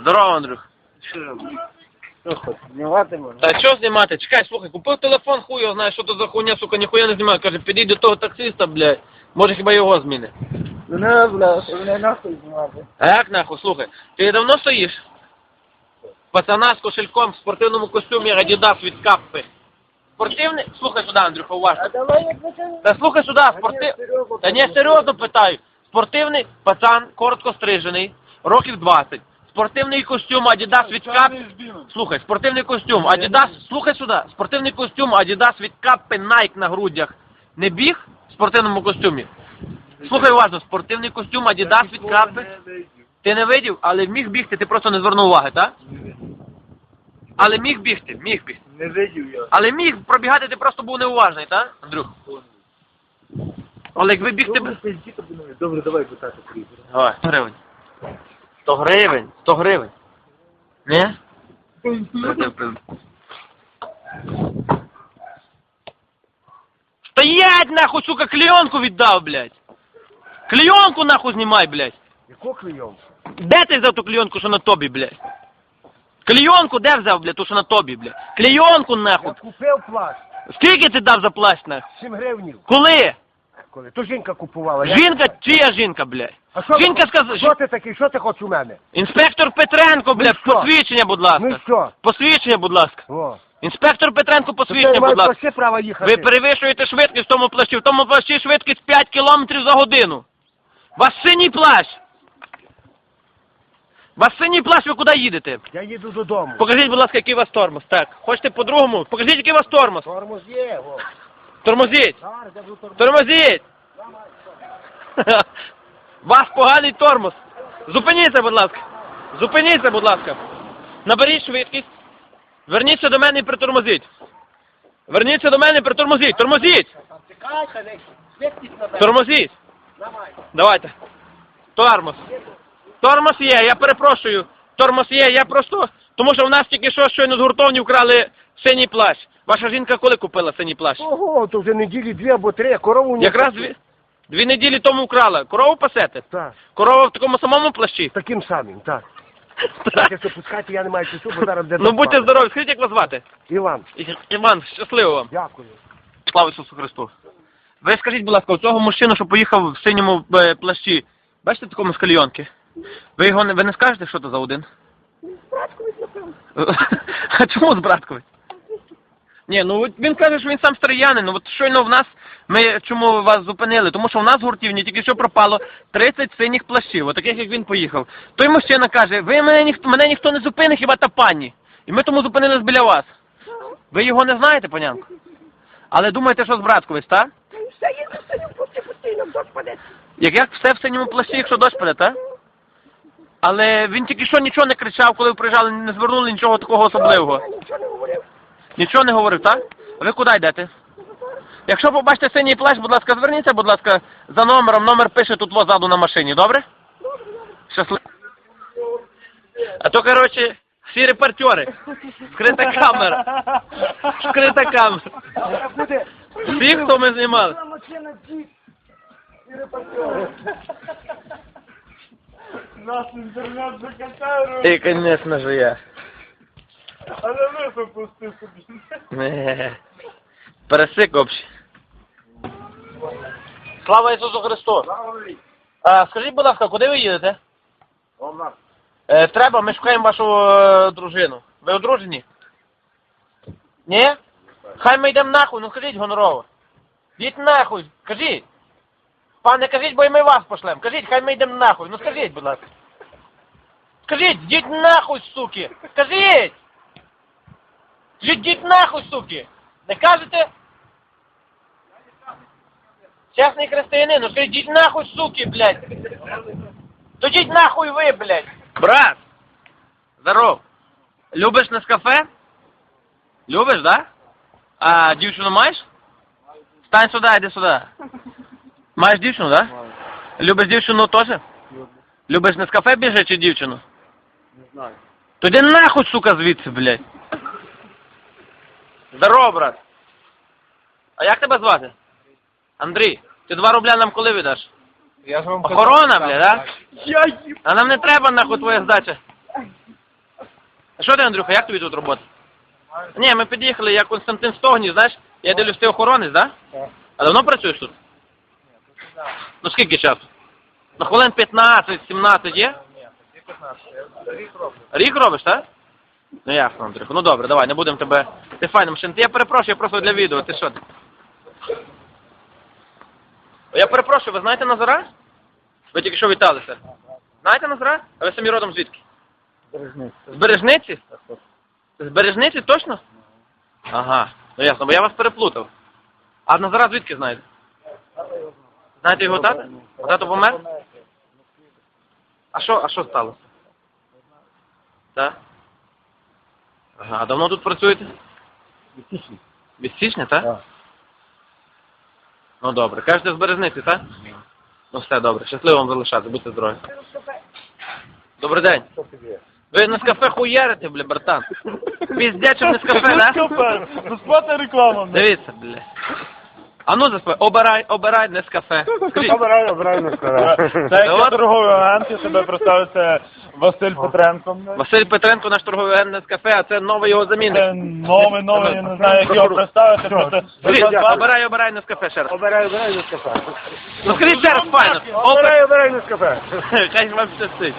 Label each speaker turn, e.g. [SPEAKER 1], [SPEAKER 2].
[SPEAKER 1] Здорово, Андрюх.
[SPEAKER 2] Знімати можна?
[SPEAKER 1] Та що знімати? Чекай, слухай, купив телефон, хуй його знає, що то за хуйня, сука, ніхуя не знімає. Каже, підійди до того таксиста, блядь. Може хіба його зміни.
[SPEAKER 2] Ну не, бля, мене нахуй знімати.
[SPEAKER 1] А як нахуй, слухай, ти давно стоїш? Пацана з кошельком в спортивному костюмі Adidas від Каппи. Спортивний? Слухай сюди, Андрюха, уважно.
[SPEAKER 2] А давай як почнемо.
[SPEAKER 1] Та слухай сюди, спортив... Та ні, серйозно питаю. Спортивний пацан, коротко стрижений, років 20. Спортивний костюм Adidas від Кап... Слухай, спортивний костюм Adidas, слухай сюди, спортивний костюм Adidas від Каппи Nike на грудях. Не біг в спортивному костюмі? Слухай уважно, спортивний костюм Adidas від Каппи. Ти не видів, але міг бігти, ти просто не звернув уваги, так? Але міг бігти, міг бігти.
[SPEAKER 2] Не видів я.
[SPEAKER 1] Але міг пробігати, ти просто був неуважний, так, Андрюх? Але якби бігти...
[SPEAKER 2] Добре, давай питати.
[SPEAKER 1] Давай, 100 гривень. 100 гривень, 100 гривень. Ні? Стоять нахуй, сука, клеенку віддав, блядь. Клеенку нахуй знімай, блядь.
[SPEAKER 2] Яку клейонку?
[SPEAKER 1] Де ти взяв ту клеенку, що на тобі, блядь? Клеенку де взяв, блядь, ту, що на тобі, блядь? Клеенку нахуй.
[SPEAKER 2] Я купив плащ.
[SPEAKER 1] Скільки ти дав за плащ, нахуй?
[SPEAKER 2] 7 гривнів.
[SPEAKER 1] Коли?
[SPEAKER 2] Коли? То жінка купувала. я-
[SPEAKER 1] Жінка, чия жінка, блядь?
[SPEAKER 2] А що
[SPEAKER 1] Жінка
[SPEAKER 2] ти,
[SPEAKER 1] сказала,
[SPEAKER 2] Що ти такий? Що ти хочеш у мене?
[SPEAKER 1] Інспектор Петренко, блядь,
[SPEAKER 2] що?
[SPEAKER 1] посвідчення, будь
[SPEAKER 2] Ну і
[SPEAKER 1] ласка.
[SPEAKER 2] що?
[SPEAKER 1] Посвідчення, будь ласка.
[SPEAKER 2] О.
[SPEAKER 1] Інспектор Петренко,
[SPEAKER 2] То ти
[SPEAKER 1] посвідчення,
[SPEAKER 2] маєш
[SPEAKER 1] будь ласка.
[SPEAKER 2] вообще право їхати.
[SPEAKER 1] Ви перевищуєте швидкість в тому плащі. В тому плащі швидкість 5 кілометрів за годину. Вас синій плащ. Вас синій плащ, ви куди їдете?
[SPEAKER 2] Я їду додому.
[SPEAKER 1] Покажіть, будь ласка, який у вас тормоз. Так, хочете по-другому? Покажіть, який у вас тормоз.
[SPEAKER 2] Тормоз є, о.
[SPEAKER 1] Тормозіть.
[SPEAKER 2] Зараз я буду тормоз.
[SPEAKER 1] Тормозіть! Вас поганий тормоз. Зупиніться, будь ласка. Зупиніться, будь ласка. Наберіть швидкість. Верніться до мене і притормозіть. Верніться до мене і притормозіть. Тормозіть! Тормозіть! Давайте. Тормоз. Тормоз є, я перепрошую. Тормоз є, я просто. Тому що в нас тільки що щойно з гуртовні вкрали синій плащ. Ваша жінка коли купила синій плащ?
[SPEAKER 2] Ого, то вже неділі дві або три, а корову не
[SPEAKER 1] Якраз дві, дві неділі тому вкрала. Корову пасете?
[SPEAKER 2] Так,
[SPEAKER 1] Корова в такому самому плащі?
[SPEAKER 2] таким самим, так. Так, якщо пускати, я не маю часу, бо зараз буде
[SPEAKER 1] Ну будьте здорові, скажіть, як вас звати?
[SPEAKER 2] Іван,
[SPEAKER 1] І- Іван, щасливо вам.
[SPEAKER 2] дякую.
[SPEAKER 1] Слава Ісусу Христу. Ви скажіть, будь ласка, у цього мужчину, що поїхав в синьому е, плащі, бачите такому скальйонки? Ви його не ви не скажете, що це за один? А чому з братковець? Ні, ну от він каже, що він сам стариянин. Ну от щойно в нас ми чому вас зупинили? Тому що в нас в гуртівні тільки що пропало 30 синіх плащів, отаких як він поїхав. Той мужчина каже, ви мене ніхто мене ніхто не зупинить, хіба та пані. І ми тому зупинились біля вас. Ви його не знаєте, панянко? Але думаєте, що з братковець, так?
[SPEAKER 2] Все є на синьому пусті постійно, дощ паде.
[SPEAKER 1] Як як все в синьому плащі, якщо дощ паде, так? Але він тільки що нічого не кричав, коли ви приїжджали, не звернули нічого такого особливого.
[SPEAKER 2] Нічого.
[SPEAKER 1] Нічого не говорив, так? Ви куди йдете? Якщо побачите синій плащ, будь ласка, зверніться, будь ласка, за номером. Номер пише тут позаду на машині, добре? Щасливо. А то, коротше, всі репортери. Скрита камера. Скрита камера. Всі, хто ми знімали.
[SPEAKER 2] Нас інтернет закатає,
[SPEAKER 1] І, звісно ж, я.
[SPEAKER 2] Але ви пусти собі.
[SPEAKER 1] Пересик общий. Слава Ісусу Христу! А, скажіть, будь ласка, куди ви їдете? Е, треба, ми шукаємо вашу е, дружину. Ви одружені? Ні? Хай ми йдемо нахуй, ну скажіть гонорово. Йдіть нахуй, кажіть. Пане, кажіть, бо і ми вас пошлем. Кажіть, хай ми йдемо нахуй. Ну скажіть, будь ласка. Скажіть, йдіть нахуй, суки! Скажіть! Йдіть нахуй, суки! Не кажете? Чесний християнин, ну скажіть, йдіть нахуй, суки, блядь! То йдіть нахуй ви, блядь! Брат! Здоров! Любиш на кафе? Любиш, да? А дівчину маєш? Стань сюди, йди сюди. Маєш дівчину, да? Любиш дівчину теж? Любиш на кафе біжи чи дівчину?
[SPEAKER 2] Не знаю.
[SPEAKER 1] То йди нахуй, сука, звідси, блядь. Здорово, брат. А як тебе звати? Андрій, ти два рубля нам коли віддаш?
[SPEAKER 2] Я ж вам
[SPEAKER 1] Охорона, бля, да?
[SPEAKER 2] Я їм.
[SPEAKER 1] А нам не треба нахуй твоя здача. А що ти, Андрюха, як тобі тут робота? Ні, ми під'їхали, я Константин Стогній, знаєш? Я дивлюсь, ти охоронець, да?
[SPEAKER 2] Так.
[SPEAKER 1] А давно працюєш тут? Ну скільки часу? Ну хвилин 15-17 є?
[SPEAKER 2] Ні, тоді 15. Я рік роблю.
[SPEAKER 1] Рік робиш, так? Ну ясно, Андрюха. Ну добре, давай, не будемо тебе. Ти файна машина. Я перепрошую, я просто для відео, ти що? Я перепрошую, ви знаєте Назара? Ви тільки що віталися. Знаєте Назара? А ви самі родом звідки? З Бережниці? З Бережниці точно? Ага, ну ясно, бо я вас переплутав. А Назара звідки знаєте? Знаєте його тата? Тато помер? А що, а що сталося? Так? Ага, а давно тут працюєте? Від січня, так?
[SPEAKER 2] Так.
[SPEAKER 1] Ну добре. Кажете з Березниці, так? Ну все добре. Щасливо вам залишати, будьте здорові. Добрий день.
[SPEAKER 2] Що тобі?
[SPEAKER 1] Ви на кафе хуярите, бля, братан. Піздячим не з кафе, да?
[SPEAKER 3] Безплатна реклама.
[SPEAKER 1] Дивіться, бля. А ну заспай, обирай, обирай не з кафе. Скажіть,
[SPEAKER 2] Обираю, обираю на скара.
[SPEAKER 3] Це як я торговий агент, я себе представив, це Василь Петренко.
[SPEAKER 1] Василь Петренко, наш торговий агент не з кафе, а це новий його замінник.
[SPEAKER 3] Це новий, новий, я не знаю, як його представити. Просто
[SPEAKER 1] Скажіть, обирай, обирай не з кафе ще раз.
[SPEAKER 2] Обираю, обираю на скафе.
[SPEAKER 1] Ну скажіть ще раз, файно. Обирай,
[SPEAKER 2] обираю на скафе.
[SPEAKER 1] хай вам щастить.